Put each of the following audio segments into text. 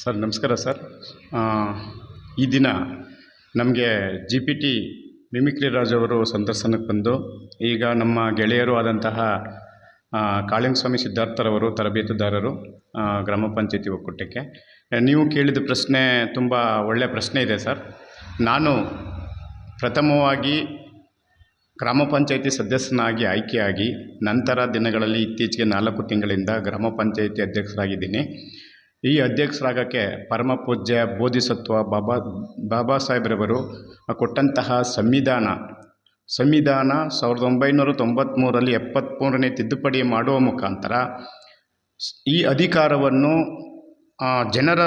Sir, ನಮಸ್ಕಾರ sir. ಈ ದಿನ ನಮಗೆ G P T mimicry Raj ಅವರು ಸಂದರ್ಶನಕ್ಕೆ ಬಂದು, ಈಗ ನಮ್ಮ ಗೆಳೆಯರು ಆದಂತಹ ಕಾಳಿಂಗಸ್ವಾಮಿ ಸಿದ್ಧಾರ್ಥರವರು ತರಬೇತುದಾರರು ಗ್ರಾಮ ಪಂಚಾಯತಿ ಒಕ್ಕೂಟಕ್ಕೆ. ನೀವು ಕೇಳಿದ ಪ್ರಶ್ನೆ ತುಂಬ ಒಳ್ಳೆಯ ಪ್ರಶ್ನೆ ಇದೆ ಸರ್. ನಾನು ಪ್ರಥಮವಾಗಿ ಗ್ರಾಮ ಪಂಚಾಯತಿ ಸದಸ್ಯನಾಗಿ ಆಯ್ಕೆಯಾಗಿ ನಂತರ ದಿನಗಳಲ್ಲಿ ಇತ್ತೀಚೆಗೆ ನಾಲ್ಕು ತಿಂಗಳಿಂದ ಗ್ರಾಮ ಪಂಚಾಯತಿ ಅಧ್ಯಕ್ಷರಾಗಿದ್ದೀನಿ. ಈ ಅಧ್ಯಕ್ಷರಾಗಕ್ಕೆ ಪರಮ ಪೂಜ್ಯ ಬೋಧಿಸತ್ವ ಬಾಬಾ ಬಾಬಾ ಸಾಹೇಬ್ರವರು ಕೊಟ್ಟಂತಹ ಸಂವಿಧಾನ. ಸಂವಿಧಾನ ಸಾವಿರದ ಒಂಬೈನೂರ ತೊಂಬತ್ತ್ಮೂರರಲ್ಲಿ ಎಪ್ಪತ್ತ್ಮೂರನೇ ತಿದ್ದುಪಡಿ ಮಾಡುವ ಮುಖಾಂತರ ಈ ಅಧಿಕಾರವನ್ನು ಜನರ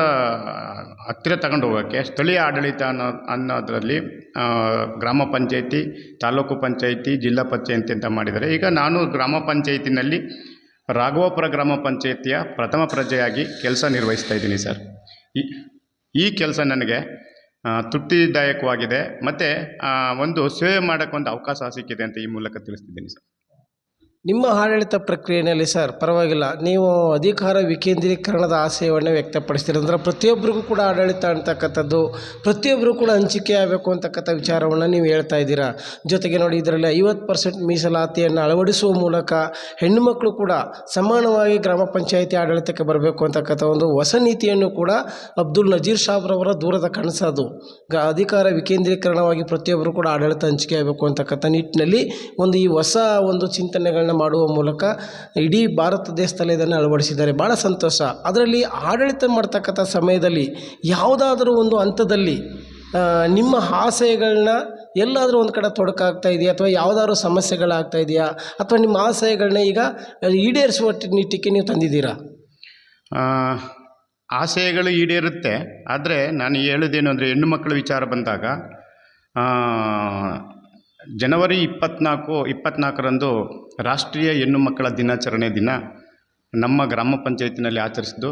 ಹತ್ತಿರ ತಗೊಂಡು ಹೋಗೋಕ್ಕೆ ಸ್ಥಳೀಯ ಆಡಳಿತ ಅನ್ನೋ, ಅನ್ನೋದರಲ್ಲಿ ಗ್ರಾಮ ಪಂಚಾಯಿತಿ, ತಾಲೂಕು ಪಂಚಾಯಿತಿ, ಜಿಲ್ಲಾ ಪಂಚಾಯಿತಿ ಅಂತ ಮಾಡಿದ್ದಾರೆ. ಈಗ ನಾನು ಗ್ರಾಮ ಪಂಚಾಯತಿನಲ್ಲಿ ರಾಘವಾಪುರ ಗ್ರಾಮ ಪಂಚಾಯತಿಯ ಪ್ರಥಮ ಪ್ರಜೆಯಾಗಿ ಕೆಲಸ ನಿರ್ವಹಿಸ್ತಾ ಇದ್ದೀನಿ ಸರ್. ಈ ಈ ಕೆಲಸ ನನಗೆ ತೃಪ್ತಿದಾಯಕವಾಗಿದೆ. ಮತ್ತು ಒಂದು ಸೇವೆ ಮಾಡೋಕ್ಕೊಂದು ಅವಕಾಶ ಸಿಕ್ಕಿದೆ ಅಂತ ಈ ಮೂಲಕ ತಿಳಿಸ್ತಿದ್ದೀನಿ ಸರ್. ನಿಮ್ಮ ಆಡಳಿತ ಪ್ರಕ್ರಿಯೆಯಲ್ಲಿ ಸರ್, ಪರವಾಗಿಲ್ಲ. ನೀವು ಅಧಿಕಾರ ವಿಕೇಂದ್ರೀಕರಣದ ಆಶಯವನ್ನು ವ್ಯಕ್ತಪಡಿಸ್ತೀರಿ. ಅಂದರೆ ಪ್ರತಿಯೊಬ್ಬರಿಗೂ ಕೂಡ ಆಡಳಿತ ಅಂತಕ್ಕಂಥದ್ದು, ಪ್ರತಿಯೊಬ್ಬರು ಕೂಡ ಹಂಚಿಕೆ ಆಗಬೇಕು ಅಂತಕ್ಕಂಥ ವಿಚಾರವನ್ನು ನೀವು ಹೇಳ್ತಾ ಇದ್ದೀರಾ? ಜೊತೆಗೆ ನೋಡಿ, ಇದರಲ್ಲಿ ಐವತ್ತು ಪರ್ಸೆಂಟ್ ಮೀಸಲಾತಿಯನ್ನು ಅಳವಡಿಸುವ ಮೂಲಕ ಹೆಣ್ಣುಮಕ್ಕಳು ಕೂಡ ಸಮಾನವಾಗಿ ಗ್ರಾಮ ಪಂಚಾಯಿತಿ ಆಡಳಿತಕ್ಕೆ ಬರಬೇಕು ಅಂತಕ್ಕಂಥ ಒಂದು ಹೊಸ ನೀತಿಯನ್ನು ಕೂಡ ಅಬ್ದುಲ್ ನಜೀರ್ ಸಾಬ್ರವರ ದೂರದ ಕನಸದು. ಗ, ಅಧಿಕಾರ ವಿಕೇಂದ್ರೀಕರಣವಾಗಿ ಪ್ರತಿಯೊಬ್ಬರು ಕೂಡ ಆಡಳಿತ ಹಂಚಿಕೆ ಆಗಬೇಕು ಅಂತಕ್ಕಂಥ ನಿಟ್ಟಿನಲ್ಲಿ ಒಂದು ಈ ಹೊಸ ಒಂದು ಚಿಂತನೆಗಳನ್ನ ಮಾಡುವ ಮೂಲಕ ಇಡೀ ಭಾರತ ದೇಶದಲ್ಲಿ ಇದನ್ನು ಅಳವಡಿಸಿದ್ದಾರೆ. ಭಾಳ ಸಂತೋಷ. ಅದರಲ್ಲಿ ಆಡಳಿತ ಮಾಡ್ತಕ್ಕಂಥ ಸಮಯದಲ್ಲಿ ಯಾವುದಾದ್ರೂ ಒಂದು ಹಂತದಲ್ಲಿ ನಿಮ್ಮ ಆಸೆಗಳನ್ನ ಎಲ್ಲಾದರೂ ಒಂದು ಕಡೆ ತೊಡಕಾಗ್ತಾ ಇದೆಯಾ? ಅಥವಾ ಯಾವುದಾದ್ರು ಸಮಸ್ಯೆಗಳಾಗ್ತಾ ಇದೆಯಾ? ಅಥವಾ ನಿಮ್ಮ ಆಸೆಗಳನ್ನ ಈಗ ಈಡೇರಿಸುವ ನಿಟ್ಟಿಗೆ ನೀವು ತಂದಿದ್ದೀರಾ? ಆಸೆಗಳು ಈಡೇರುತ್ತೆ. ಆದರೆ ನಾನು ಹೇಳೋದೇನು ಅಂದರೆ ಹೆಣ್ಣು ಮಕ್ಕಳ ವಿಚಾರ ಬಂದಾಗ ಜನವರಿ ಇಪ್ಪತ್ನಾಲ್ಕು ಇಪ್ಪತ್ನಾಲ್ಕರಂದು ರಾಷ್ಟ್ರೀಯ ಹೆಣ್ಣು ಮಕ್ಕಳ ದಿನಾಚರಣೆ ದಿನ ನಮ್ಮ ಗ್ರಾಮ ಪಂಚಾಯತಿನಲ್ಲಿ ಆಚರಿಸಿದ್ದು.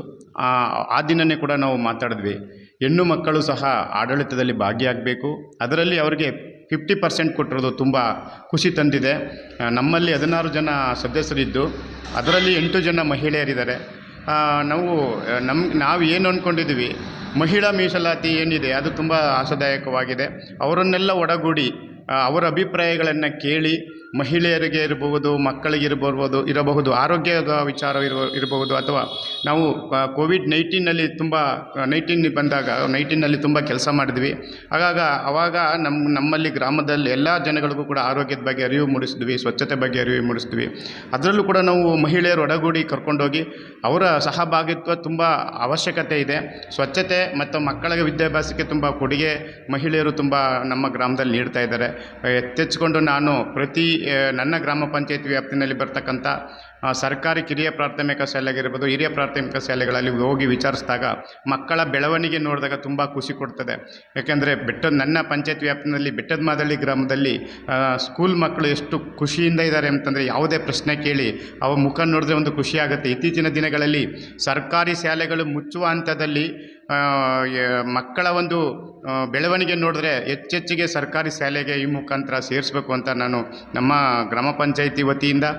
ಆ ದಿನನೇ ಕೂಡ ನಾವು ಮಾತಾಡಿದ್ವಿ. ಹೆಣ್ಣು ಮಕ್ಕಳು ಸಹ ಆಡಳಿತದಲ್ಲಿ ಭಾಗಿಯಾಗಬೇಕು. ಅದರಲ್ಲಿ ಅವರಿಗೆ ಫಿಫ್ಟಿ ಪರ್ಸೆಂಟ್ ಕೊಟ್ಟಿರೋದು ತುಂಬ ಖುಷಿ ತಂದಿದೆ. ನಮ್ಮಲ್ಲಿ ಹದಿನಾರು ಜನ ಸದಸ್ಯರಿದ್ದು ಅದರಲ್ಲಿ ಎಂಟು ಜನ ಮಹಿಳೆಯರಿದ್ದಾರೆ. ನಾವು ಆ, ನಮ್ ನಾವು ಏನು ಅಂದ್ಕೊಂಡಿದ್ದೀವಿ ಮಹಿಳಾ ಮೀಸಲಾತಿ ಏನಿದೆ ಅದು ತುಂಬ ಆಸದಾಯಕವಾಗಿದೆ ಅವರನ್ನೆಲ್ಲ ಒಡಗೂಡಿ ಅವರ ಅಭಿಪ್ರಾಯಗಳನ್ನು ಕೇಳಿ ಮಹಿಳೆಯರಿಗೆ ಇರಬಹುದು, ಮಕ್ಕಳಿಗೆ ಇರಬಹುದು ಆರೋಗ್ಯದ ವಿಚಾರ ಇರಬಹುದು, ಅಥವಾ ನಾವು ಕೋವಿಡ್ ನೈನ್ಟೀನಲ್ಲಿ ತುಂಬ ನೈನ್ಟೀನ್ ಬಂದಾಗ ನೈನ್ಟೀನಲ್ಲಿ ತುಂಬ ಕೆಲಸ ಮಾಡಿದ್ವಿ. ಆಗಾಗ, ಆವಾಗ ನಮ್ಮ ನಮ್ಮಲ್ಲಿ ಗ್ರಾಮದಲ್ಲಿ ಎಲ್ಲ ಜನಗಳಿಗೂ ಕೂಡ ಆರೋಗ್ಯದ ಬಗ್ಗೆ ಅರಿವು ಮೂಡಿಸಿದ್ವಿ, ಸ್ವಚ್ಛತೆ ಬಗ್ಗೆ ಅರಿವು ಮೂಡಿಸಿದ್ವಿ. ಅದರಲ್ಲೂ ಕೂಡ ನಾವು ಮಹಿಳೆಯರು ಒಡಗೂಡಿ ಕರ್ಕೊಂಡೋಗಿ, ಅವರ ಸಹಭಾಗಿತ್ವ ತುಂಬ ಅವಶ್ಯಕತೆ ಇದೆ. ಸ್ವಚ್ಛತೆ ಮತ್ತು ಮಕ್ಕಳಿಗೆ ವಿದ್ಯಾಭ್ಯಾಸಕ್ಕೆ ತುಂಬ ಕೊಡುಗೆ ಮಹಿಳೆಯರು ತುಂಬ ನಮ್ಮ ಗ್ರಾಮದಲ್ಲಿ ನೀಡ್ತಾ ಇದ್ದಾರೆ. ಎತ್ತೆಚ್ಚಿಕೊಂಡು ನಾನು ಪ್ರತಿ ನನ್ನ ಗ್ರಾಮ ಪಂಚಾಯತ್ ವ್ಯಾಪ್ತಿನಲ್ಲಿ ಬರ್ತಕ್ಕಂಥ ಸರ್ಕಾರಿ ಕಿರಿಯ ಪ್ರಾಥಮಿಕ ಶಾಲೆಗಿರ್ಬೋದು ಹಿರಿಯ ಪ್ರಾಥಮಿಕ ಶಾಲೆಗಳಲ್ಲಿ ಹೋಗಿ ವಿಚಾರಿಸಿದಾಗ ಮಕ್ಕಳ ಬೆಳವಣಿಗೆ ನೋಡಿದಾಗ ತುಂಬ ಖುಷಿ ಕೊಡ್ತದೆ. ಯಾಕೆಂದರೆ ಬೆಟ್ಟದ ನನ್ನ ಪಂಚಾಯತ್ ವ್ಯಾಪ್ತಿನಲ್ಲಿ ಬೆಟ್ಟದ ಮಾದಳ್ಳಿ ಗ್ರಾಮದಲ್ಲಿ ಸ್ಕೂಲ್ ಮಕ್ಕಳು ಎಷ್ಟು ಖುಷಿಯಿಂದ ಇದ್ದಾರೆ ಅಂತಂದರೆ ಯಾವುದೇ ಪ್ರಶ್ನೆ ಕೇಳಿ ಅವ ಮುಖ ನೋಡಿದ್ರೆ ಒಂದು ಖುಷಿಯಾಗುತ್ತೆ ಇತ್ತೀಚಿನ ದಿನಗಳಲ್ಲಿ ಸರ್ಕಾರಿ ಶಾಲೆಗಳು ಮುಚ್ಚುವ ಹಂತದಲ್ಲಿ ಮಕ್ಕಳ ಒಂದು ಬೆಳವಣಿಗೆ ನೋಡಿದ್ರೆ ಹೆಚ್ಚೆಚ್ಚಿಗೆ ಸರ್ಕಾರಿ ಶಾಲೆಗೆ ಈ ಮುಖಾಂತರ ಸೇರಿಸ್ಬೇಕು ಅಂತ ನಾನು ನಮ್ಮ ಗ್ರಾಮ ಪಂಚಾಯಿತಿ ವತಿಯಿಂದ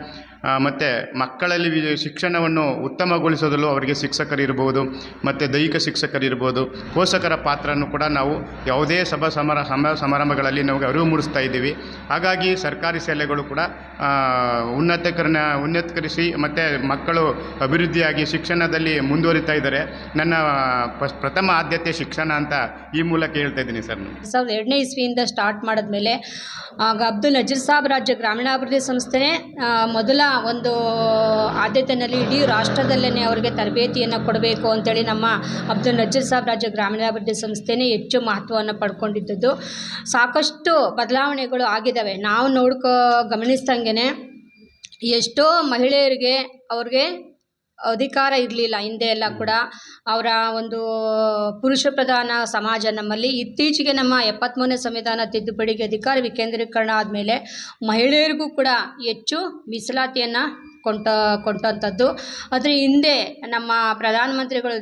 ಮತ್ತು ಮಕ್ಕಳಲ್ಲಿ ಶಿಕ್ಷಣವನ್ನು ಉತ್ತಮಗೊಳಿಸೋದಲ್ಲೂ ಅವರಿಗೆ ಶಿಕ್ಷಕರಿರ್ಬೋದು, ಮತ್ತು ದೈಹಿಕ ಶಿಕ್ಷಕರಿರ್ಬೋದು, ಪೋಷಕರ ಪಾತ್ರವನ್ನು ಕೂಡ ನಾವು ಯಾವುದೇ ಸಭಾ ಸಮರ, ಸಮ, ಸಮಾರಂಭಗಳಲ್ಲಿ ನಾವು ಅರಿವು ಮೂಡಿಸ್ತಾ ಇದ್ದೀವಿ. ಹಾಗಾಗಿ ಸರ್ಕಾರಿ ಶಾಲೆಗಳು ಕೂಡ ಉನ್ನತೀಕರಣ, ಉನ್ನತೀಕರಿಸಿ ಮತ್ತು ಮಕ್ಕಳು ಅಭಿವೃದ್ಧಿಯಾಗಿ ಶಿಕ್ಷಣದಲ್ಲಿ ಮುಂದುವರಿತಾ ಇದ್ದಾರೆ. ನನ್ನ ಪ್ರಥಮ ಆದ್ಯತೆ ಶಿಕ್ಷಣ ಅಂತ ಈ ಮೂಲಕ ಹೇಳ್ತಾ ಇದ್ದೀನಿ ಸರ್ ಸಾವಿರದ ಎರಡನೇ ಇಸ್ವಿಯಿಂದ ಸ್ಟಾರ್ಟ್ ಮಾಡಿದ್ಮೇಲೆ, ಆಗ ಅಬ್ದುಲ್ ನಜೀರ್ ಸಾಬ್ ರಾಜ್ಯ ಗ್ರಾಮೀಣಾಭಿವೃದ್ಧಿ ಸಂಸ್ಥೆನೇ ಮೊದಲ ಒಂದು ಆದ್ಯತೆಯಲ್ಲಿ ಇಡೀ ರಾಷ್ಟ್ರದಲ್ಲೇ ಅವರಿಗೆ ತರಬೇತಿಯನ್ನು ಕೊಡಬೇಕು ಅಂತೇಳಿ ನಮ್ಮ ಅಬ್ದುಲ್ ನಜೀರ್ ಸಾಬ್ ರಾಜ್ಯ ಗ್ರಾಮೀಣಾಭಿವೃದ್ಧಿ ಸಂಸ್ಥೆನೇ ಹೆಚ್ಚು ಮಹತ್ವವನ್ನು ಪಡ್ಕೊಂಡಿದ್ದದ್ದು. ಸಾಕಷ್ಟು ಬದಲಾವಣೆಗಳು ಆಗಿದ್ದಾವೆ ನಾವು ನೋಡ್ಕೋ ಗಮನಿಸ್ದಂಗೆ ಎಷ್ಟೋ ಮಹಿಳೆಯರಿಗೆ ಅವ್ರಿಗೆ ಅಧಿಕಾರ ಇರಲಿಲ್ಲ. ಹಿಂದೆ ಎಲ್ಲ ಕೂಡ ಅವರ ಒಂದು ಪುರುಷ ಪ್ರಧಾನ ಸಮಾಜ ನಮ್ಮಲ್ಲಿ ಇತ್ತೀಚೆಗೆ ನಮ್ಮ ಎಪ್ಪತ್ತ್ಮೂರನೇ ಸಂವಿಧಾನ ತಿದ್ದುಪಡಿಗೆ ಅಧಿಕಾರ ವಿಕೇಂದ್ರೀಕರಣ ಆದಮೇಲೆ ಮಹಿಳೆಯರಿಗೂ ಕೂಡ ಹೆಚ್ಚು ಮೀಸಲಾತಿಯನ್ನು ಕೊಂಟ ಕೊಂಟಂಥದ್ದು ಅದರ ಹಿಂದೆ ನಮ್ಮ ಪ್ರಧಾನಮಂತ್ರಿಗಳು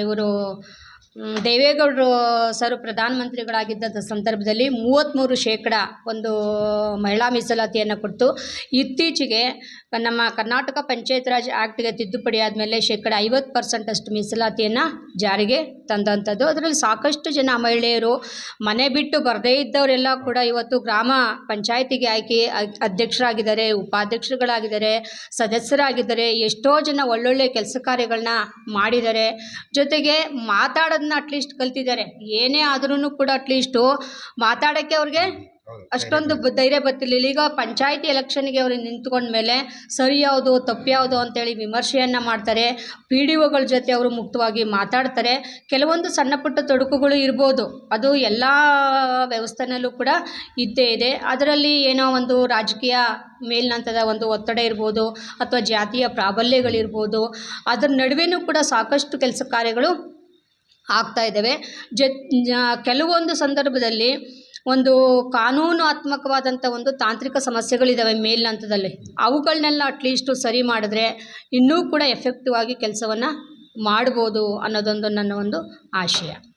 ಇವರು ದೇವೇಗೌಡರು ಸರ್ ಪ್ರಧಾನಮಂತ್ರಿಗಳಾಗಿದ್ದ ಸಂದರ್ಭದಲ್ಲಿ ಮೂವತ್ತ್ಮೂರು ಶೇಕಡ ಒಂದು ಮಹಿಳಾ ಮೀಸಲಾತಿಯನ್ನು ಕೊಟ್ಟು ಇತ್ತೀಚೆಗೆ ನಮ್ಮ ಕರ್ನಾಟಕ ಪಂಚಾಯತ್ ರಾಜ್ ಆ್ಯಕ್ಟ್ಗೆ ತಿದ್ದುಪಡಿ ಆದಮೇಲೆ ಶೇಕಡ ಐವತ್ತು ಪರ್ಸೆಂಟಷ್ಟು ಮೀಸಲಾತಿಯನ್ನು ಜಾರಿಗೆ ತಂದಂಥದ್ದು. ಅದರಲ್ಲಿ ಸಾಕಷ್ಟು ಜನ ಮಹಿಳೆಯರು ಮನೆ ಬಿಟ್ಟು ಬರದೇ ಇದ್ದವರೆಲ್ಲ ಕೂಡ ಇವತ್ತು ಗ್ರಾಮ ಪಂಚಾಯತಿಗೆ ಆಯ್ಕೆ ಅಧ್ಯಕ್ಷರಾಗಿದ್ದಾರೆ, ಉಪಾಧ್ಯಕ್ಷರುಗಳಾಗಿದ್ದಾರೆ, ಸದಸ್ಯರಾಗಿದ್ದಾರೆ. ಎಷ್ಟೋ ಜನ ಒಳ್ಳೊಳ್ಳೆ ಕೆಲಸ ಕಾರ್ಯಗಳನ್ನ ಮಾಡಿದ್ದಾರೆ. ಜೊತೆಗೆ ಮಾತಾಡೋದನ್ನ ಅಟ್ಲೀಸ್ಟ್ ಕಲ್ತಿದ್ದಾರೆ. ಏನೇ ಆದ್ರೂ ಕೂಡ ಅಟ್ಲೀಸ್ಟು ಮಾತಾಡೋಕ್ಕೆ ಅವ್ರಿಗೆ ಅಷ್ಟೊಂದು ಧೈರ್ಯ ಬರ್ತಿರ್ಲಿಲ್ಲ. ಈಗ ಪಂಚಾಯಿತಿ ಎಲೆಕ್ಷನ್ಗೆ ಅವರು ನಿಂತ್ಕೊಂಡ ಮೇಲೆ ಸರಿ ಯಾವುದು ತಪ್ಪು ಯಾವುದು ಅಂತೇಳಿ ವಿಮರ್ಶೆಯನ್ನು ಮಾಡ್ತಾರೆ. ಪಿ ಡಿ ಒಗಳ ಜೊತೆ ಅವರು ಮುಕ್ತವಾಗಿ ಮಾತಾಡ್ತಾರೆ. ಕೆಲವೊಂದು ಸಣ್ಣ ಪುಟ್ಟ ತೊಡಕುಗಳು ಇರ್ಬೋದು. ಅದು ಎಲ್ಲ ವ್ಯವಸ್ಥೆನಲ್ಲೂ ಕೂಡ ಇದ್ದೇ ಇದೆ. ಅದರಲ್ಲಿ ಏನೋ ಒಂದು ರಾಜಕೀಯ ಮೇಲ್ನಂತದ ಒಂದು ಒತ್ತಡ ಇರ್ಬೋದು ಅಥವಾ ಜಾತಿಯ ಪ್ರಾಬಲ್ಯಗಳಿರ್ಬೋದು. ಅದರ ನಡುವೆನೂ ಕೂಡ ಸಾಕಷ್ಟು ಕೆಲಸ ಕಾರ್ಯಗಳು ಆಗ್ತಾ ಇದ್ದಾವೆ. ಜ ಕೆಲವೊಂದು ಸಂದರ್ಭದಲ್ಲಿ ಒಂದು ಕಾನೂನಾತ್ಮಕವಾದಂಥ ಒಂದು ತಾಂತ್ರಿಕ ಸಮಸ್ಯೆಗಳಿದ್ದಾವೆ ಮೇಲ್ನಂತದಲ್ಲಿ. ಅವುಗಳನ್ನೆಲ್ಲ ಅಟ್ಲೀಸ್ಟು ಸರಿ ಮಾಡಿದ್ರೆ ಇನ್ನೂ ಕೂಡ ಎಫೆಕ್ಟಿವ್ ಆಗಿ ಕೆಲಸವನ್ನು ಮಾಡ್ಬೋದು ಅನ್ನೋದೊಂದು ನನ್ನ ಒಂದು ಆಶಯ.